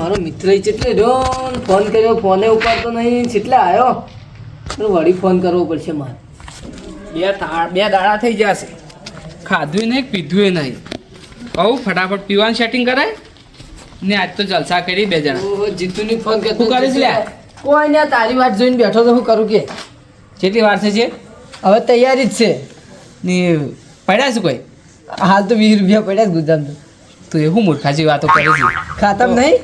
મારો મિત્ર ચેટલે રહ્યો ફોન કર્યો ફોને ઉપાડતો નહીં ચેટલે આવ્યો તો વળી ફોન કરવો પડશે મારે. બે બે દાડા થઈ જશે. ખાધું નહીં પીધું નહીં. કહું ફટાફટ પીવાનું સેટિંગ કરાય. ને આજ તો જલસા કરી બે જણા. જીતુની ફોન કે તું કરીશ લે કોઈ ને તારી વાત જોઈને બેઠો તો હું કરું કે? કેટલી વાર છે હવે તૈયારી જ છે. ને પડ્યા છે કોઈ? હાલ તો વીસ રૂપિયા પડ્યા જ ગુદામ તો એવું મૂર્ખાજી વાતો કરે છે. ખાતમ નહીં?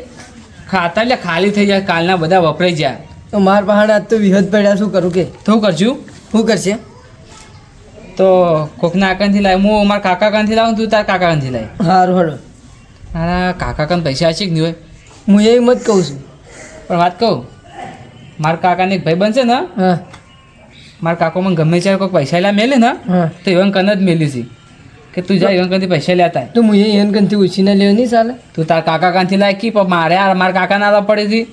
ખાતા એટલે ખાલી થઈ જાય કાલના બધા વપરાઈ જાય તો માર પહાડ આજ તો વિહદ પડ્યા શું કરું કે? તો કરશું શું કરશે? તો કોકના આકાનથી લાવ હું મારા કાકા કાનથી લાવું તું તારા કાકા કાનથી લાવ સારું હળો મારા કાકા કાન પૈસા હશે કે નહીં હોય? હું એ મત કહું છું. પણ વાત કહું મારા કાકાને એક ભાઈ બનશે ને હા. મારા કાકો મને ગમે ત્યારે કોઈ પૈસા લા મેલે ને તો એવા કન જ મેલી છે. કે તું જા એવન કનથી પૈસા લેતા. તો હું એ કંથી ઉછીને લેવ નહીં ચાલે તું તાર કાકા કાંથી લાય કી પણ મારે આ મારા કાકા ના પડી હતી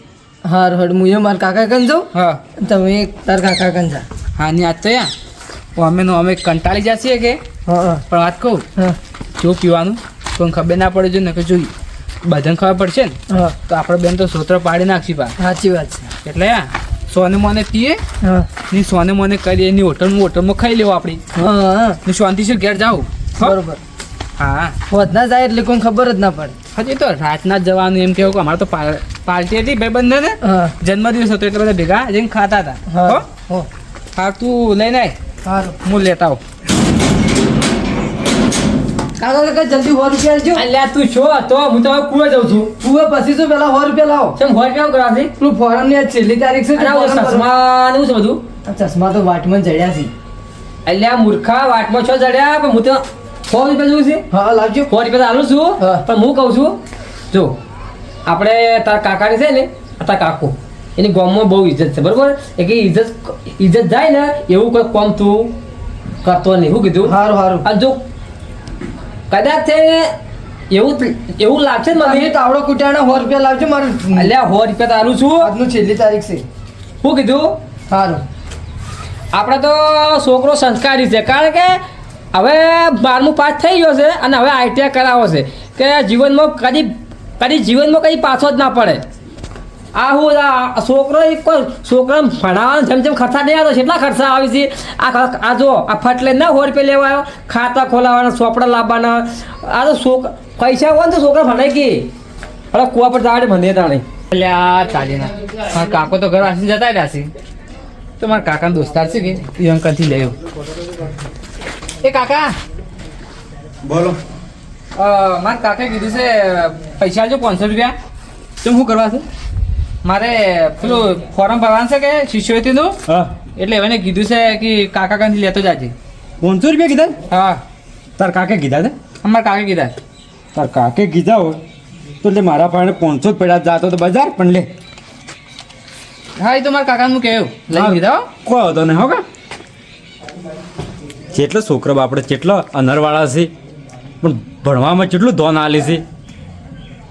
હા હડ હું એ મારા કાકા કન જાઉં? હા. તમે તાર કાકા કન જા હા ની આજ તો યા. અમે નો અમે કંટાળી જશે કે? હા પણ વાત કહું જો પીવાનું તો ખબર ના પડે જો ને કે જોઈ બધાને ખબર પડશે ને તો આપણે બેન તો સોત્ર પાડી નાખશી પા સાચી વાત છે. એટલે સોને મોને પીએ હા. ની સોને મોને કરીએ એની હોટલમાં હોટલમાં ખાઈ લેવું આપણી ને શાંતિથી ઘેર જાઉં? બરોબર. હા. વધના જાય એટલે કોઈ ખબર જ ના પડે. હજી તો રાતના જ જવાનું એમ કેવું અમારે તો પાર્ટી હતી ભાઈબંધને ને? જન્મદિવસ હતો એટલે બધા ભેગા જઈને ખાતા હતા. હા તું લઈને આય. સારું હું લેતા આવું. કાકા કાકા જલ્દી સો રૂપિયા આલજો અલ્યા તું છો? તો હું તો કુવા છું. તું પછી શું પેલા સો રૂપિયા લાવો? કેમ હોય કેવું કરાવશે પેલું ફોરમની છેલ્લી તારીખ છે ચશ્મા ને એવું બધું? ચશ્મા તો વાટમાં જડ્યા છે. અલ્યા મૂર્ખા વાટમાં છો જડ્યા પણ હું તો સો રૂપિયા છે. હા લાવજો. સો રૂપિયા આવું છું. પણ હું કહું છું જો આપણે તારા કાકાની છે ને તારા કાકો એની ગામમાં બહુ ઇજ્જત છે બરોબર? એ કે ઇજ્જત ઇજ્જત જાય ને એવું કોઈ કોમ તું કરતો નહીં. શું કીધું? સારું સારું અને જો કદાચ છે એવું એવું લાગશે મને. તાવડો કુટાણા સો રૂપિયા લાવજો મારું અલ્યા સો રૂપિયા તારું છું. આજનું છેલ્લી તારીખ છે. શું કીધું? સારું આપણે તો છોકરો સંસ્કારી છે. કારણ કે હવે બારમું પાસ થઈ ગયો છે અને હવે આઈટીઆઈ કરાવો છે કે જીવનમાં કદી કદી જીવનમાં કદી પાછો જ ના પડે. આ હું છોકરો કોઈ છોકરાને ભણાવવાનો જેમ જેમ ખર્ચા નહીં આવતો, કેટલા ખર્ચા આવે છે? આ આ જો, આ ફટલે ના સો રૂપિયા લેવા આવ્યો ખાતા ખોલાવાના, ચોપડા લાવવાના. આ તો છોક, પૈસા હોય ને તો છોકરા ભણે કે. અરે કુવા પર જાડે ભણે તાણે. એટલે આ ચાલી ના કાકો તો ઘર આસી જતા રહ્યા છે. તો મારા કાકાનો દોસ્તાર છે કે એ અંકલથી એ કાકા. બોલો. મારે કાકાએ કીધું છે પૈસા જો પાંચસો રૂપિયા. તો શું કરવા છે? મારે પેલું ફોર્મ ભરવાનું છે કે શિષ્યવૃત્તિનું? હા. એટલે એને કીધું છે કે કાકા કાંથી લેતો જાજે. પાંચસો રૂપિયા કીધા? હા. તાર કાકે કીધા છે? અમારા કાકે કીધા. તાર કાકે કીધા હોય તો એટલે મારા પાસે પાંચસો જ પડ્યા જાતો તો બજાર પણ લે. હા એ તો મારા કાકાનું કહેવું. લઈ લીધા હો. કોઈ હતો ને હો કા? જેટલો છોકરો આપણે જેટલો અનરવાળા છે પણ ભણવામાં કેટલું ધોન આલે છે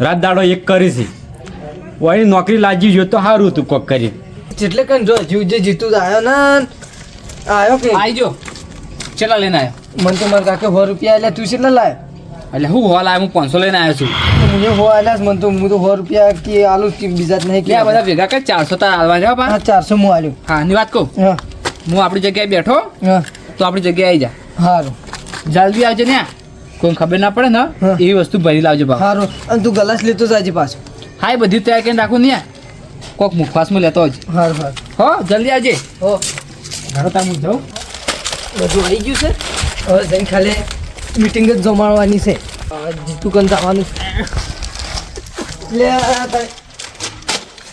રાત દાડો એક કરી છે. વળી નોકરી લાગી ગયો તો સારું હતું કોક કરી. જેટલે કઈ જો જીવ જે જીતું તો આવ્યો ને આવ્યો કે? આવી જો. ચેલા લઈને આવ્યો મને તો મારા કાકે સો રૂપિયા એટલે તું ચેટલા લાય? એટલે હું હોલ આવ્યો હું પાંચસો લઈને આવ્યો છું. મને હો આલ્યા મને તો હું તો સો રૂપિયા કે આલુ બીજા જ નહીં ક્યાં કે બધા ભેગા કરી ચારસો તાર આલવા જાવ હા ચારસો હું આલ્યું. હા ની વાત કહું. હા. હું આપણી જગ્યાએ બેઠો હા. તો આપણી જગ્યાએ આવી જા. સારું જલ્દી આવજો ને. કોઈ ખબર ના પડે ને. એવી વસ્તુ ભરી લાવજો ભાવ સારું અને તું ગલાસ લેતો જાજે પાછો. હા એ બધી તૈયાર કરીને રાખું ને કોક મુખવાસમાં લેતો જ સારું સારું હો જલ્દી આવજે. હો. ઘરે તાર હું જાઉં? બધું આવી ગયું છે. હવે જઈને ખાલી મીટિંગ જ જમાડવાની છે. જીતું કન જવાનું લે આ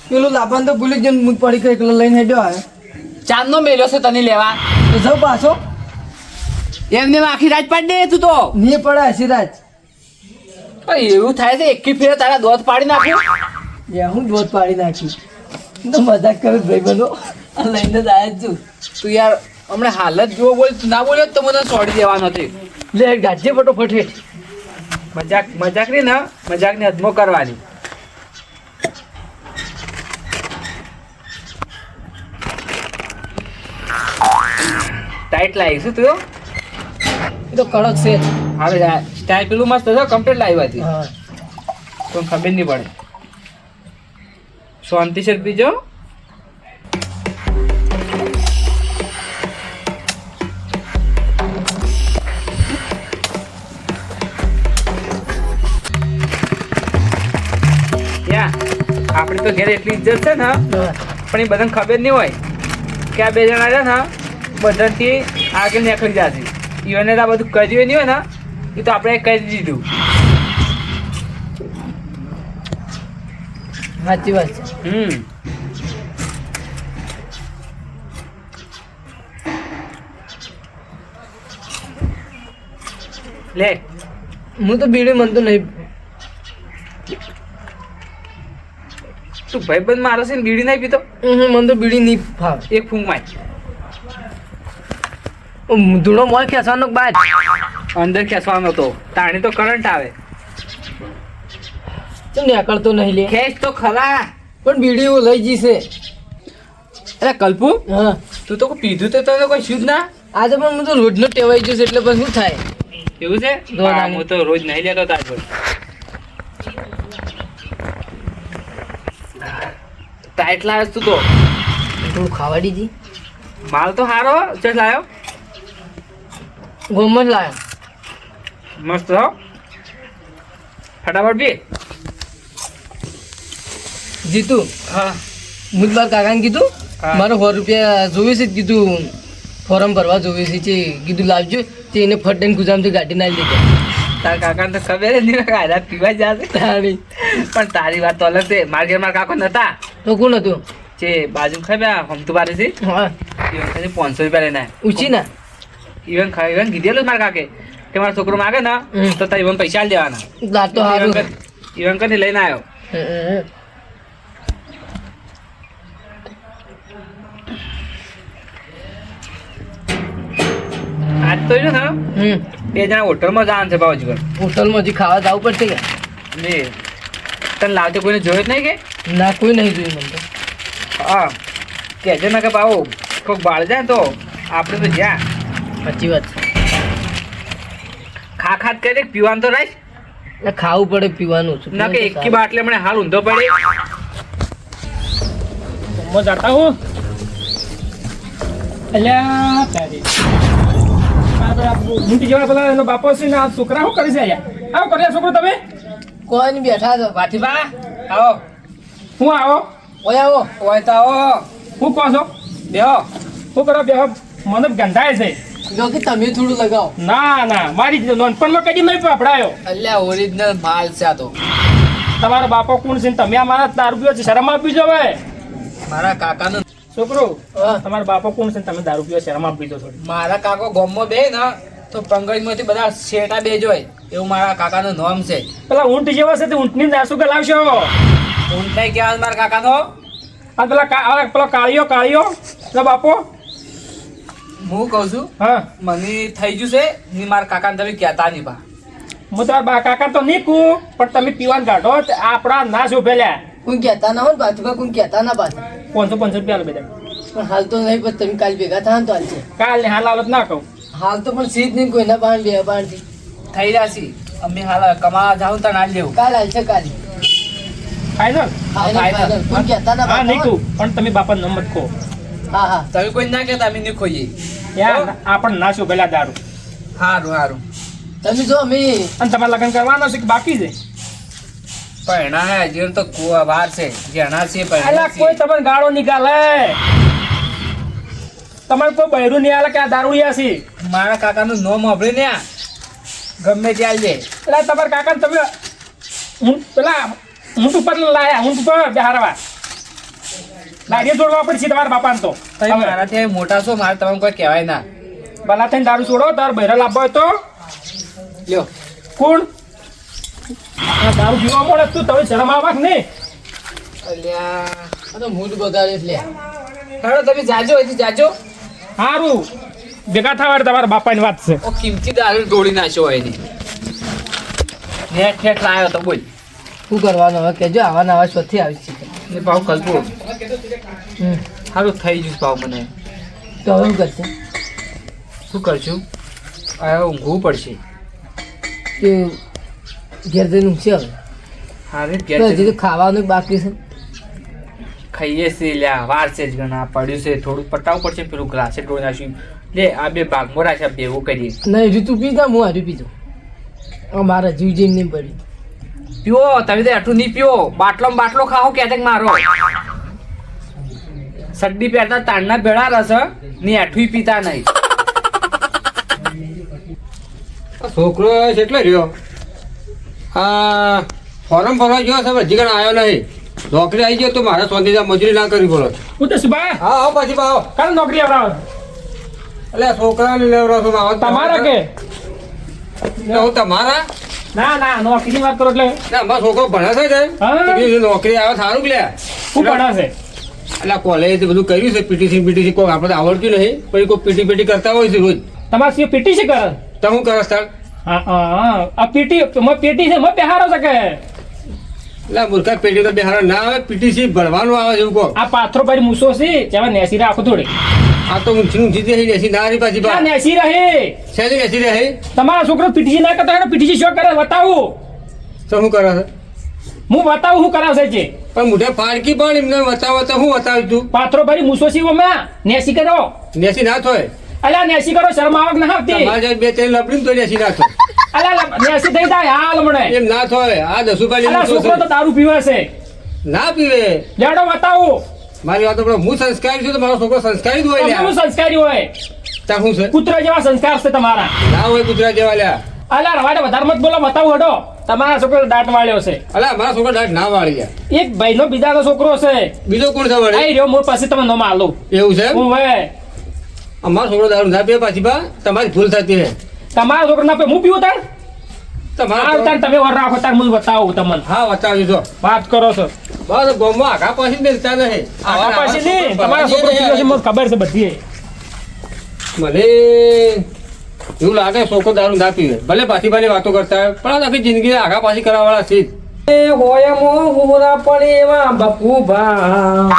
પેલું લાભાન તો ભૂલી જ પડી ગયો એકલો લઈને હેડ્યો આવે. ચાંદનો મેલ્યો છે તને લેવા. તો જાઉં પાછો. એમને આખી રાત પાડી દે તું તો. નહીં પડે સિરાજ. એવું થાય છે એકી ફેર તારા દોધ પાડી નાખ્યો એ હું દોધ પાડી નાખી. તો મજાક કરું ભાઈ બનો લઈને જ આવ્યા છું. તું યાર હમણાં હાલત જો બોલ ના બોલ્યો તો મને છોડી દેવાનો નથી લે ગાજે ફટોફટ ફટે મજાક મજાક નહીં ના મજાકની હદમો કરવાની. ટાઈટ લાગીશું તું? એ તો કડક છે. આવે સ્ટાઇલ પેલું મસ્ત છે કમ્પ્લીટ લાવી હતી. તો કોઈ ખબર નહીં પડે. શાંતિ છે બીજો આપણી તો ઘેર એટલી ઇજ્જત છે ને પણ એ બધાને ખબર નહીં હોય કે આ બે જણા છે ને બધાથી આગળ નીકળી જશે. ઈવને આ બધું કર્યું નહીં હોય ને એ તો આપણે કરી દીધું. સાચી વાત છે. હમ. લે. હું તો બીડી મનતો નહીં. તું ભાઈ બંધ મારો છે ને બીડી નહીં પીતો? હું મન તો બીડી નહીં ફાવ. એક ફૂંક માર. ધૂળો મોલ ખેંચવાનો બાદ અંદર ખેંચવાનો તો. તાણી તો કરંટ આવે. ચમ નીકળતો નહીં લે. ખેંચ તો ખરા. પણ બીડી હું લઈ જઈશે. અરે કલ્પુ હા. તું તો કોઈ પીધું તો તને કોઈ શુદ્ધ ના? આજે પણ હું તો રોજનો ટેવાઈ જશે એટલે પછી શું થાય? એવું છે? હા, તો રોજ નહીં લેતો તાર પર. ટાઈટ લાવ્યો તું તો. થોડું ખાવાડી જી માલ તો સારો ચલ લાવ્યો ગોમ જ લાયો. મસ્ત હો. ફટાફટ બી. જીતુ હા. મુજ બાર કાકાને કીધું. મારે સો રૂપિયા જોવે છે કીધું. ફોરમ ભરવા જોવે છે જે કીધું લાવજો તે એને ફટ ગુજામથી ગાડી ના લીધી તાર કાકાને તો ખબર જ નહીં કે પીવા જશે. તારી. પણ તારી વાત તો અલગ છે. મારા ઘેર મારા કાકો નતા. તો કોણ હતું? જે બાજુ ખાઈ હમતું બારે છે? હા. પાંચસો રૂપિયા લઈને ઉછી ના ઈવન ખા ઈવન કીધેલું મારા કાકે કે મારો છોકરો માગે ને તો તારે ઈવન પૈસા દેવાના. દાંત તો ઈવન કને લઈને આવ્યો. આજ તો છે ને બે જણા હોટલમાં જવાનું છે બાવજી હોટલમાં હજી ખાવા જવું પડશે કે? ને તને લાવતે કોઈને જોયો જ નહીં કે? ના કોઈ નહીં જોયું મને હા. કહેજો ને કે બાબુ કોઈક બાળ જાય તો આપણે તો જ્યાં. સાચી વાત ખા ખાત કરી પીવાનું તો રાઈશ એટલે ખાવું પડે પીવાનું છું. ના કે એકી બાટલે મને હાલ ઊંધો પડે હું જતા હું. અલ્યા મૂટી જવા પેલા એનો બાપો છે ને આ છોકરા શું કરી છે અહીંયા? આવો કર્યા છોકરો તમે. કોઈ કોણ બેઠા છો પાઠીબા આવો. હું આવો? ઓય આવો. ઓય તો આવો. હું કહો છો? બેહો. શું કરો બેહો. મને ગંધાય છે. જો કે તમે થોડું લગાવો. ના ના મારી નાનપણમાં કદી નહીં પકડાયો અલ્યા ઓરિજિનલ માલ છે આ તો. તમારો બાપો કોણ છે ને તમે અમારા દારૂ પીવો છે? શરમ આપી જો હવે. મારા કાકાનો છોકરો. તમારો બાપો કોણ છે તમે દારૂ પીવો શરમ આપી દો થોડી. મારા કાકો ગોમમાં બે ને તો પંગજમાંથી બધા શેટા બે જોય. એવું મારા કાકાનું નામ છે. પેલા ઊંટ જેવા છે તે ઊંટની દાસુ કે લાવશો ઊંટ નહીં કહેવાનું મારા કાકાનો? આ પેલા પેલો કાળિયો કાળિયો પેલા બાપો. હું કહું છું હા. મને થઈ ગયું છે ની મારા કાકાને તમે કહેતા નહીં બા. હું તમારા બા કાકા તો નહીં કું પણ તમે પીવાનું કાઢો આપણા ના શોભેલ્યા કોઈ કહેતા ના હોય ને પાછું કોઈ કહેતા ના બાજુ પાંચસો પાંચસો રૂપિયા બધા પણ હાલ તો નહીં પણ તમે કાલ ભેગા થાય ને તો હાલ છે. કાલ ને હાલ હાલત ના કહું. હાલ તો પણ સીધ નહીં કોઈના બાણ બે બાણથી. થઈ રહ્યા છે. અમે હાલ કમાવા જાઉં તો ના લેવું. કાલ હાલ છે કાલ. Final final. કોઈ કહેતા ના હા નહીં પાછું કું પણ તમે બાપા નંબર કહો હા હા. તમે કોઈ ના કહેતા અમે નહીં ખોઈએ. આપણ નાશું પેલા દારૂ? સારું સારું તમે જો અમે અને તમારે લગ્ન કરવાનો છે કે બાકી છે? પૈણા હે હજી તો કુવા વાર છે જેણા છે પૈણા કોઈ તમને ગાળો નીકાળે તમારે કોઈ બૈરું નહીં આલે કે આ દારૂડિયા છે મારા કાકાનું નોમ અભળી ને ગમે ત્યાં લે. એટલે તમારા કાકા તમે હું પેલા ઊંટ ઉપર લાયા ઊંટ ઉપર બહારવા. લાડીએ છોડવા પડશે તમારા બાપાને તો. તમે મારાથી મોટા છો મારે તમને કોઈ કહેવાય ના. ભલા થઈને દારૂ છોડો તાર બૈરા લાવવા હોય તો. લ્યો. કોણ? આ દારૂ પીવા મળે તું તમે શરમ આવવા કે નહીં અલ્યા તો મૂડ બગાડે એટલે હેડો તમે જાજો હજી જાજો. સારું ભેગા થવા તમારા બાપાની વાત છે. ઓ કિંમતી દારૂ ઢોળી નાખ્યો હોય એની. નેટ નેટ લાવ્યો તો બોલ. શું કરવાનું હવે? કેજો આવા નવા શોથી આવી છે ને ભાવ કલ્પો સારું થઈ જશે ભાવ મને. તો હવે શું કરશે? શું કરશું? આ ઊંઘવું પડશે. કે ઘેર જઈને ઊંઘશે હવે? હારે હજી તો ખાવાનું બાકી છે. ખાઈએ છે લ્યા વાર છે જ ઘણા પડ્યું છે થોડું પટાવું પડશે પેલું ગ્લાસે ઢોળી નાખ્યું લે આ બે ભાગમાં રાખ્યા બેવું કરીએ. નહીં હજુ તું પીતા હું હજુ પીધું અમારા જીવ જેમ નહીં પડી. પીવો તમે તો આટલું નહીં પીઓ બાટલો બાટલો ખાઓ કે મારો. સડ્ડી પહેરતા તાણના ભેળા રસની આઠું પીતા નહીં. છોકરો કેટલો રહ્યો? આ ફોરમ ભરવા ગયો છે હજી કણ આવ્યો નહીં. નોકરી આવી ગયો તો મારે શાંતિથી મજૂરી ના કરવી પડે. ઉદયભાઈ હા આવો પછી આવો કાલે નોકરી આવડાવો. એટલે છોકરાને લેવડાવો તમારા કે? હું તમારા? ના ના નોકરીની વાત કરો એટલે. ના બસ છોકરો ભણે છે નોકરી આવે સારું કે લે શું ભણાશે? એટલે કોલેજ બધું કર્યું છે પીટીસી પીટીસી કોઈ આપણે આવડતું નહીં. પણ કોઈ પીટી પીટી કરતા હોય છે રોજ. તમારે શું પીટી છે કરે? તો હું કરો સર હા હા આ પીટી મ પીટી છે મેં બેહારો છે કે? એટલે મૂર્ખા પેટી તો બિહાર ના આવે પીટીસી ભણવાનું આવે છે એવું કહો. આ પાથરો પર મૂસો છે જેમાં નેસી રાખો થોડી. આ તો ઊંચી ઊંચી જઈ નેસી ના રહી પાછી આ નેસી રહે. છે નેસી રહે? તમારા છોકરો પીટીસી ના કરતા પીટીસી શું કરે? બતાવું. તો શું કરે છે? હું બતાવું શું કરાવશે છે પણ મોઢે પાડકી પણ એમને બતાવો તો હું બતાવ્યું તું. પાથરો ભાઈ મૂસો છે અમે નેસી કરો. નેસી ના થોય અલ્યા નેસી કરો શરમ આવક ના આવતી. તમારે બે ત્રણ લપડી તો નેસી નાખો અલા નેસી થઈ જાય હાલ મને એમ ના થોય. આ દસુભાઈ લીધું છોકરો તો. દારૂ પીવે છે ના પીવે. જાડો બતાવો. મારી વાત પણ હું સંસ્કારી છું તો મારો છોકરો સંસ્કારી હોય લ્યા. હું સંસ્કારી હોય? તા હું છે? પુત્ર જેવા સંસ્કાર છે તમારા. ના હોય કૂતરા જેવા લ્યા. અલા રવાડે વધારે મત બોલો બતાવો હડો. તમારા છોકરો દાંત વાળ્યો છે. અલા મારા છોકરો દાંત ના વાળી એક ભાઈનો બીજાનો છોકરો છે. બીજો કોણ છે વળી? આઈ રહ્યો મોર પાસે તમે નો માલું એવું છે હું હવે અમારો છોકરો દારૂ ના પીએ પાછી બા. તમારી ભૂલ થતી હે તમારા છોકરો ના પે હું પીવું તાર? તમારા તાર તમે વર રાખો તાર મને બતાવો તમને. હા બતાવજો જો વાત કરો છો. બસ ગોમમાં આખા પાછી મિલતા નહીં. આખા પાછી નહીં. તમારા છોકરો પીવો છે મને ખબર છે બધી. મને એવું લાગે છોકરો દારૂ ના પીવે. ભલે પાછી પાછી વાતો કરતા હોય. પણ આખી જિંદગી આગા પાછી કરાવવાળા છે હોય મો હુરા પડે એવા તો બકુબા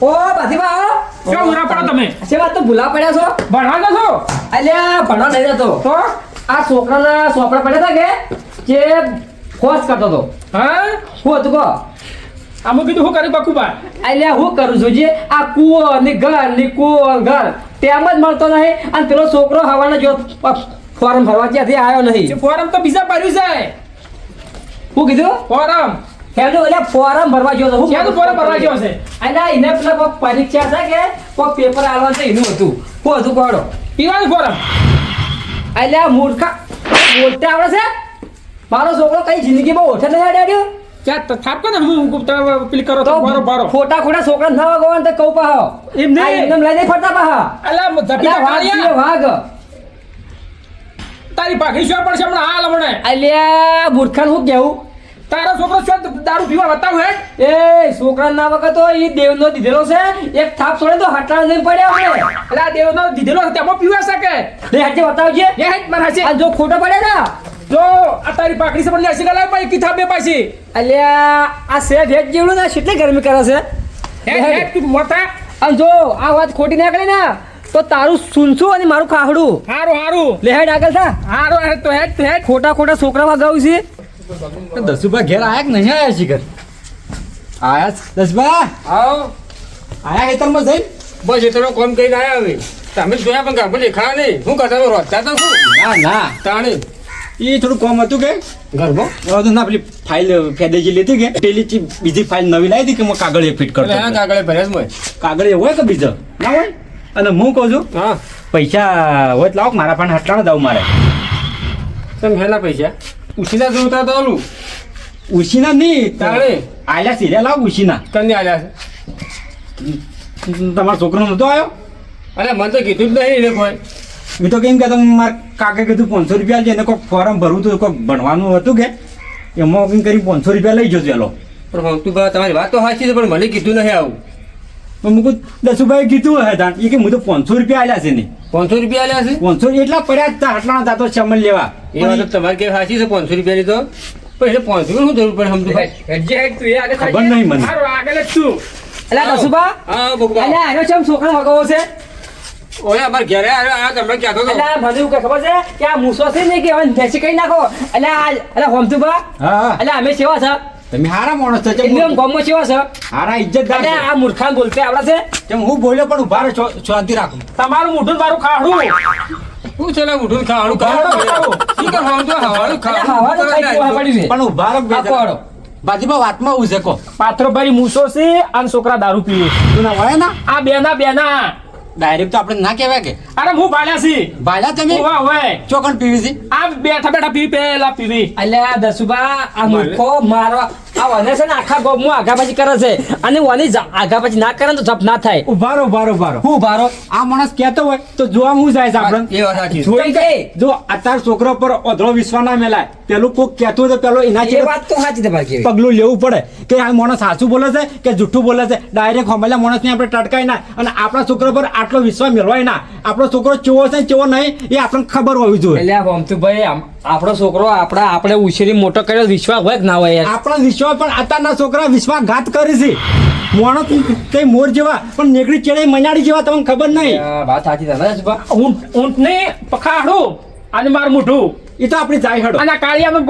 ઓ બાધીબા શું ઉરા પડો તમે? છે વાત તો ભૂલા પડ્યા છો. ભણવા છો અલ્યા ભણવા નહીં જતો. તો? આ છોકરાના સોપડા પડ્યા હતા કે? જે ખોસ કરતો હતો. હા? હું હતું કહો? આમ કીધું શું કર્યું બકુબા. અલ્યા હું કરું છું જે? આ કૂવો ને ઘર ને કૂવો ઘર. તેમ જ મળતો નહીં અને પેલો છોકરો હવાને જો ફોરમ ભરવા ક્યાંથી આવ્યો નહીં. ફોરમ તો બીજા ભર્યું છે. હું કીધું? ફોરમ. એનું એટલે ફોરમ ભરવા ગયો હું ક્યાંનું ફોરમ ભરવા ગયો છે? અલ્યા એને પેલા કોક પરીક્ષા છે કે પેપર આલવાનું છે એનું હતું. હું હતું કોડો પીવાનું ફોરમ. અલ્યા મૂર્ખા બોલતે આવડે છે? મારો છોકરો કઈ જિંદગીમાં ઓઠે નહીં અડાડ્યો ક્યાં થાપ ને હું પેલી કરો તો બરો બરો ખોટા ખોટા છોકરા ના વાગવાના તો કહું પાહો. એમ નહીં. એમને લઈ નહીં ફરતા પાહા. એટલે ધપી વાઘ વાઘ. તારી ભાગી શું પડશે હમણાં? હાલ હમણાં. અલ્યા મૂર્ખાને હું કેવું? તારો છોકરો શું દારૂ પીવા બતાવ હે? એ છોકરા ના વખત તો એ દેવનો દીધેલો છે. એક થાપ છોડે તો હટાણ નહીં પડ્યા આપણે એટલે આ દેવનો દીધેલો છે, તેમાં પીવા શકે લે હાચે બતાવજે એ હેટ મારા છે આ જો ખોટો પડે ને જો આ તારી પાકડી છે પણ લેસી ગલા પાઈ કિતાબ બે પાછી? અલ્યા આ સે ભેજ જેવડું ને કેટલી ગરમી કરે છે. હે હે તું મોટા. અને જો આ વાત ખોટી નીકળે ને તો તારું સુનશું અને મારું ખાહડું. હારું હારું. લે હેડ આગળ થા. હારું હેટ તો હેટ હેટ ખોટા ખોટા છોકરા વાગાવું છે. દસુભા ઘેર આયા કે નહીં આયા શિખર આયા? દસભા? આવો. આયા ખેતરમાં જઈ બસ એ તમે કોમ કરીને આયા હવે. તમે જોયા પણ ઘરમાં દેખાયા નહીં. શું કરતા રોજતા તો શું ના ના. તાણે. એ થોડું કોમ હતું કે ઘરમાં. ઓલા તો ના પેલી ફાઇલ ફેદેજી લીધી કે પેલી ચી બીજી ફાઇલ નવી લાવી હતી કે હું કાગળ એ ફિટ એટલે કરતો કાગળે ભર્યા જ કાગળ એવું હોય કે બીજો? ના હોય? અને હું કહું છું હા. પૈસા હોય તો લાવો મારા પણ હટલાણ દઉં મારે. તમે હેલા પૈસા? ઉછીના જોતા તો ઓલું ઉશીના નહીં તાણે આલ્યા સિરિયા લાવ ઉશીના તને આલ્યા તમારો છોકરો નતો આવ્યો? અરે મને તો કીધું જ નહીં કોઈ. મેં તો કેમ કે તમે મારા કાકે કીધું પાંચસો રૂપિયા છે એને કોઈક ફોર્મ ભરવું હતું કોઈક ભણવાનું હતું કે? એમાં કંઈક કરી પાંચસો રૂપિયા લઈ જજો ચાલો. પણ બા તમારી વાત તો સાચી છે પણ મને કીધું નહીં આવું. મુકું દસુભાઈ કીધું હે તાણ. એ કે હું તો પાંચસો રૂપિયા આલ્યા છે ને. પાંચસો રૂપિયા આલ્યા છે? પાંચસો એટલા પડ્યા જ તા આટલા જાતો ચમન લેવા. એ વાત તમારે કે સાચી છે પાંચસો રૂપિયા લીધો પણ એટલે પાંચસો શું જરૂર પડે સમજુ? ભાઈ હેટ તું એ આગળ ખબર નહીં મને. આગળ જ તું. એટલે દસુભા? અલ્યા આનો ચમ છોકરા વાગાવો છે? ઓય અમાર ઘરે આ તમને કહેતો હતો અલ્યા મને એવું ખબર છે કે આ મૂસો છે ને કે હવે ભેંસી કઈ નાખો? અલ્યા આ- અલ્યા હોમતુબા હા. હા અમે સેવા છે. તમે હારા માણસ છો એમની આમ ચમ છે? હારા ઇજ્જતદાર અરે આ મૂર્ખાન બોલતે આવડે છે? ચમ હું બોલ્યો પણ ઊભા રહો શાંતિ રાખો. તમારું મોઢું મારું ખાડું. શું છે લે ઉઠું ખાવાનું ખાવાનું ખાવાનું શું કરવાનું? તો હવાનું અરે હવાનું ખાઈ પીવા પડી છે. પણ ઊભા રહો બે આપો જણા. હાડો. બાજુમાં વાતમાં કહો પાત્રો ભરી મૂસો છે અને છોકરા દારૂ પીએ તું ના વળે ના? આ બેના બેના. ડાયરેક્ટ તો આપણે ના કહેવાય કે. અરે હું ભાલ્યા છી. ભાલ્યા તમે? હોવા હોય. ચોકન પીવી છી? આ બેઠા બેઠા પી પેલા પીવી. અલ્યા દસુબા આ મૂર્ખો મારવા. આ વને છે ને આખા ગોમમાં આગાબાજી કરે છે. અને વને આઘાબાજી ના કરે તો જપ ના થાય. ઉભારો ઉભારો ઊભા રહો ઊભા રહો. હું ઉભારો આ માણસ કહેતો હોય તો જોવા હું જાય છે આપણે. એ વાત સાચી જોઈ કઈ? જો અત્યારે છોકરો પર અધળો વિશ્વાસ ના મેલાય. પેલું કોક કહેતું તો પેલો એના જે વાત તો સાચી છે બાકી પગલું લેવું પડે કે આ માણસ સાચું બોલે છે કે જૂઠું બોલે છે. ડાયરેક્ટ હમેલા માણસને આપણે ટટકાય ના. અને આપણા છોકરા પર આટલો વિશ્વાસ મેળવાય ના. આપણો છોકરો ચેવો છે ચેવો નહીં એ આપણને ખબર હોવી જોઈએ. એટલે ભમતુભાઈ આમ- આપણો છોકરો આપણા આપણે ઉછેરી મોટો કર્યો વિશ્વાસ હોય કે ના હોય યાર આપણા વિશ્વાસ પણ અત્યારના છોકરા વિશ્વાસઘાત કરે છે માણસ કઈ મોર જેવા પણ નેકડી ચેડે મનાડી જેવા તમને ખબર નહીં આ વાત સાચી દસુબા ઊંટ ઊંટને પખાડો અને મારું મોઢું એ તો આપણી જાય હડો અને આ કાળિયાનું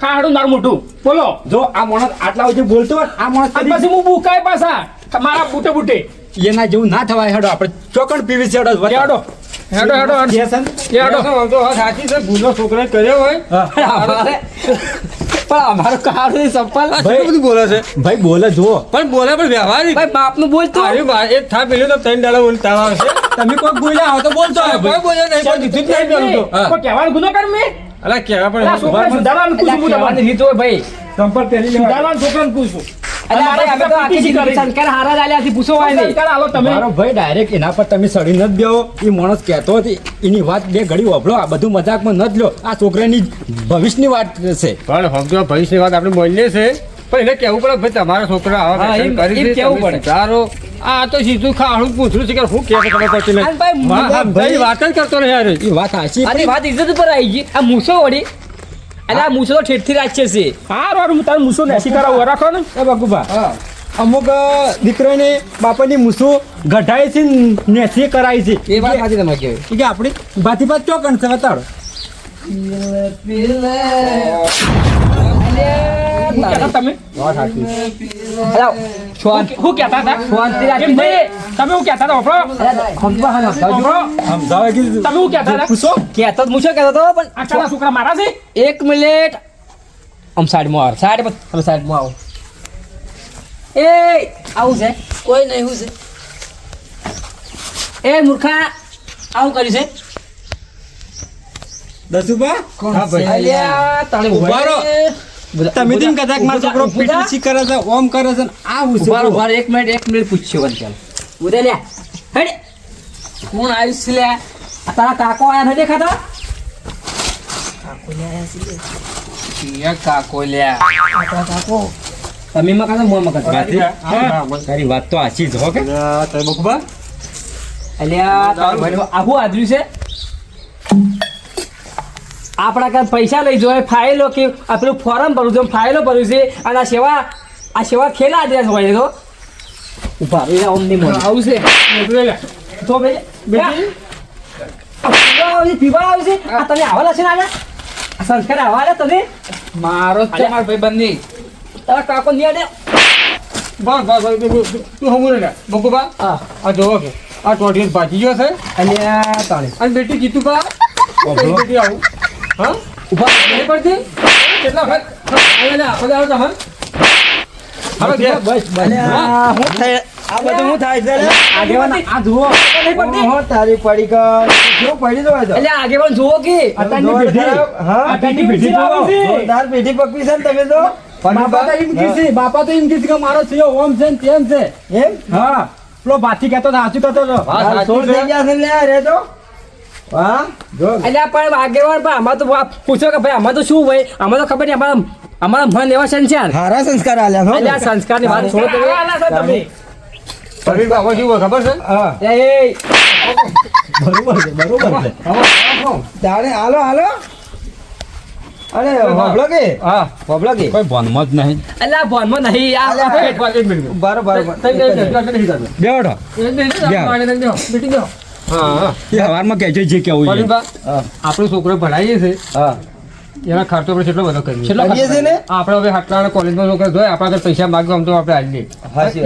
ખાડું મારું મોઢું બોલો જો આ માણસ આટલા સુધી બોલતો હોય આ માણસ પછી હું બુકાય પાછા મારા બુટે બુટે એના જેવું ના થવાય હેડો આપણે ચોકડ પીવી છે હેડો હેડો હેડો હેડો સાચી છે ગુનો છોકરા કર્યો હોય પણ અમારો કાળું સંપલ ભાઈ બધું બોલે છે. ભાઈ બોલે જુઓ. પણ બોલે પણ વ્યવહારિક ભાઈ બાપનું બોલતો. અરે બા એક થા પેલું તો ત્રણ દાડા બોલ તાવ આવશે. તમે કોઈ બોલ્યા હો તો બોલતો કોઈ ભાઈ. બોલ્યો નહીં પણ દીધું જ નહીં પેલું તો. કોઈ કહેવાનો ગુનો કર મે? અલા કહેવા પણ સુધારવાનું પૂછું તમારે રીત હોય ભાઈ. સંપલ પહેલી. સુધારવાનું છોકરાને પૂછું એના પર તમે સડી ન જ બેહો એ માણસ કહેતો હતી એની વાત બે ઘડી વાપરો. આ બધું મજાકમાં ન જ લો આ છોકરાની ભવિષ્યની વાત છે. પણ સમજો ભવિષ્ય વાત આપણે બોલીએ છે પણ એને કેવું પડે ભાઈ તમારા છોકરા આવા કરી તમે પડે. સારો આ તો સીધું ખાડું પૂછ્યું છે કે હું કે ખબર પડતી નહીં ભાઈ, વાત જ કરતો નહીં યાર. એ વાત સાચી આની વાત ઇજ્જત આવી ગઈ. આ મૂસો વળી અરે મૂછો મૂસો તો ઠેઠથી રાખશે છે. હા રોડ હું તારો મૂછો નેસી કરાવું. રાખો ને. એ બકુભા. અમુક અ, દીકરાને બાપાની મૂછો ગઢાય છે નેસી કરાય છે. એ વાત સાચી તમે કહેવાય. કે આપણી ભાતી ભાત ચોકણ છે બતાડો. હું તમે? હું કહેતા હતા? તમે હું કહેતા હતા? વાપરો વાપરો. સમજાવે કે તમે હું કહેતા હતા? પૂછો. કહેતો જ મૂછો કહેતો હતો પણ આ છોકરા મારા છે? એક મિનિટ. આમ સાઈડમાં આવ. સાઈડ પર તમે સાઈડમાં આવો. એ આવું છે. કોઈ નહીં હું છે. એ મૂર્ખા આવું કર્યું છે. દસુભા? કોણ ભાઈ. અલ્યા, તારે ઊભા રહો. બધા- તમે તેમ કહેતા કે મારો છોકરો પીટીસી કરે છે ઓમ કરે છે આ ઊભા રહો, એક મિનિટ એક મિનિટ પૂછ્યો વન ચાલ. ઉદે લે હેડ. કોણ આવ્યું છે લે? તારા કાકો આયા નથી દેખાતા? યા કાકો લે. તારા કાકો. તમે માં કાકા મોં માં કાકા તારી વાત તો આછી જ હો કે? તમે બકબા અલ્યા તારો આવું આદર્યું છે. આપણા કાંઈ પૈસા લઈ જોઈએ ફાઇલો કે આ પેલું ફોર્મ ભરું છું ફાઇલો ભર્યું છે અને આ સેવા આ સેવા ખેલા આદર્યા હોય તો. ઊભા રહી જાઓ અમને મોં આવું છે. તો બે બેટી? પીવા આવશે પીવા આવશે આ તમે આવા છે ને સંસ્કાર આવા ને તમે? મારો છે મારો ભાઈ બંધી તારા કાકો નિયા દે. બસ બસ તું- હમું ને બકુબા હા. આ જોવો કે આ ટોટીઓ ભાજી ગયો છે. અને તાળી અને બેટી જીતુ બા બેટી આવું. હા? ઊભા નહીં પડતી કેટલા વખત અલ્યા આખો દાડો તમે હવે ઘેર. બસ બસ હું. થાય? આ બધું હું થાય છે? આગેવાન આ જુઓ. નહીં તારી પડી ગઈ શું પડી જવાય તો? અલ્યા આગેવાન જુઓ કે? અત્યારની પીઠી હા? જોવો. જોરદાર પકવી છે ને તમે તો. બાપા તો એમ કીધી બાપા તો એમ કીધી કે મારો સિયો ઓમ છે ને તેમ છે. એમ? હા. પેલો ભાથી કહેતો હતો સાચું કહેતો હતો. હા, આ સાચું સોળ થઈ ગયા છે લે રે તો. હા જો અલ્યા પણ આગેવાન પણ આમાં તો પૂછો કે ભાઈ આમાં તો શું ભાઈ આમાં તો ખબર નહીં અમારા અમારા મન એવા સંસ્કાર હારા સંસ્કાર આલ્યા છો અલ્યા સંસ્કારની વાત છોડો તમે પરવીર બાબા શું હોય ખબર છે હા એ બરોબર છે બરોબર છે તારે હાલો હાલો અરે હોબળો કે હા હોબળો કે કોઈ જ નહીં અલ્યા ભોનમાં નહીં આ. બરોબર હા એ હવારમાં કહેજો જે કેવું આપણો છોકરો ભણાવીએ છે. હા. એના ખર્ચો આપણે કેટલો બધો કરીએ. કેટલો કરીએ? છે ને આપણે હવે આટલા કોલેજમાં છોકરા જોઈએ આપણા આગળ પૈસા આમ તો આપણે આવીએ.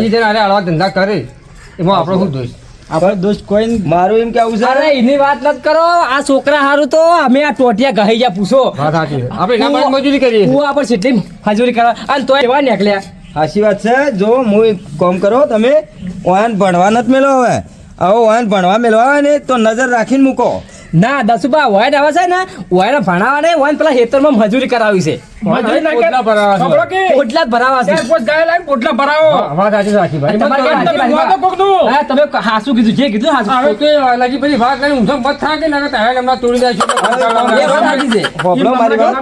એ જરા આરે ધંધા કરે એમાં આપણો શું દોષ? આપણે દોસ્ત કોઈ મારું એમ કેવું છે? અરે એની વાત નથી કરો. આ છોકરા હારું તો અમે આ ટોટિયા ગહી ગયા પૂછો. વાત આપણે એના મજૂરી કરીએ હું આપણે કેટલી મજૂરી કરવા અને તો એવા નીકળ્યા. સાચી વાત છે. જો હું એક કામ કરો તમે ઓન ભણવા નથી મેલો હવે. હવે ઓન ભણવા મેળવા હોય ને તો નજર રાખીને મૂકો. ના દસુબા વાઈટ આવે છે ને વાઈટ ભણાવવા ને વાઈન પેલા ખેતરમાં મજૂરી કરાવી છે. પોટલા ભરાવા છે. ભરાવા છે. વાત સાચી ભાઈ. તમે હાસું કીધું જે કીધું હાસું. હવે તો લાગી પછી વાત કરીને ઊંધો મત થાય કે ના તારે હમણાં તોડી દે છે. એ વાત સાચી છે. હોભળો મારી વાત.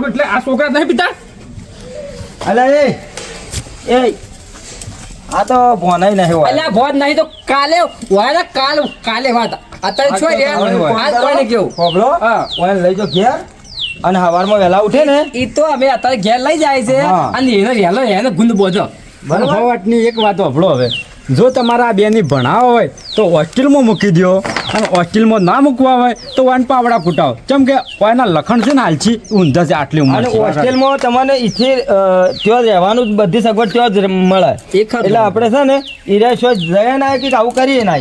અલા એ એ આ તો ભોનાઈ નહીં હોય. અલ્યા ભોન નહીં તો કાલે વાયરા કાલ કાલે વાત. અત્યારે છો રે આજ કોઈને કેવું. હોભળો હા. ઓને લઈ જો ઘેર અને હવારમાં વહેલા ઉઠે ને. ઈ તો અમે અત્યારે ઘેર લઈ જાય છે અને એને વહેલો એને ગુંદ બોજો બરાબર? એક વાત હોભળો હવે. જો તમારા આ બેની ભણાવો હોય તો હોસ્ટેલમાં મૂકી દો અને હોસ્ટેલમાં ના મૂકવા હોય તો વાન પાવડા ફૂટાવો. કેમ કે એના લખણ છે ને હાલથી ઊંધા છે આટલી ઉંમર હોસ્ટેલમાં તમને ઈથી ત્યાં રહેવાનું બધી સગવડ ત્યાં જ મળે. એટલે આપણે છે ને ઈરા શો જયા ના કે આવું કરીએ ના.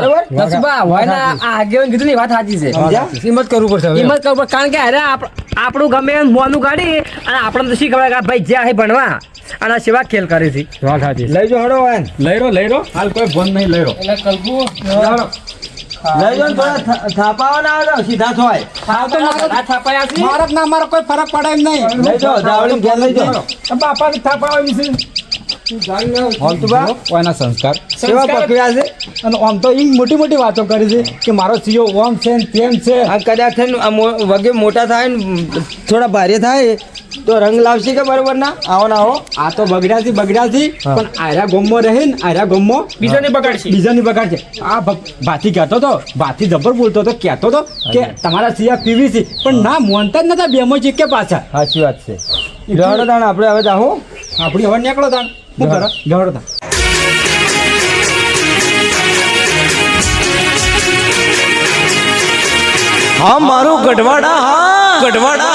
બરોબર? દસુબા વાયના આ આગેવાન કીધું ને વાત સાચી છે? હિંમત કરવું પડશે. હિંમત કરવું. કારણ કે અરે આપણું ગમે એમ મોનું કાઢી અને આપણે તો શી ખબર કે ભાઈ જ્યાં ભણવા. અને આ સેવા ખેલ કરી છે. વાત સાચી લઈ જો હડો વાન. લઈ રો લઈ રો. હાલ કોઈ ફોન નહીં લઈ રો. લઈ જો થોડા થાપાવા ના આવે સીધા થોય. આ થાપાયા છે? મારા ના મારો કોઈ ફરક પડે એમ નહીં. લઈ જો જાવડી ઘેર લઈ જો બાપા ની થાપા છે. સંસ્કાર. અને આમ તો એ મોટી મોટી વાતો કરી છે કે મારો સીઓ ઓમ છે તેમ છે. કદાચ વગે મોટા થાય ને થોડા ભારે થાય તો રંગ લાવશે કે બરોબર ના? આવો ના આવો. આ તો બગડ્યા છે બગડ્યા છે પણ આયરા ગોમમાં રહે ને આર્યા ગોમમાં બીજાને બગાડશે. બીજાની બગાડ છે આ ભ- ભાથી કહેતો તો ભાથી જબર બોલતો તો કહેતો તો કે તમારા સિયા પીવીસી પણ ના મોનતા જ નતા બેમાં છે કે પાછા. સાચી વાત છે. રડો દાણ આપણે હવે જાહો આપણી હવે નીકળો દાણ શું કરો ગવડો દાણ હા મારું ગઢવાડા હા. ગઢવાડા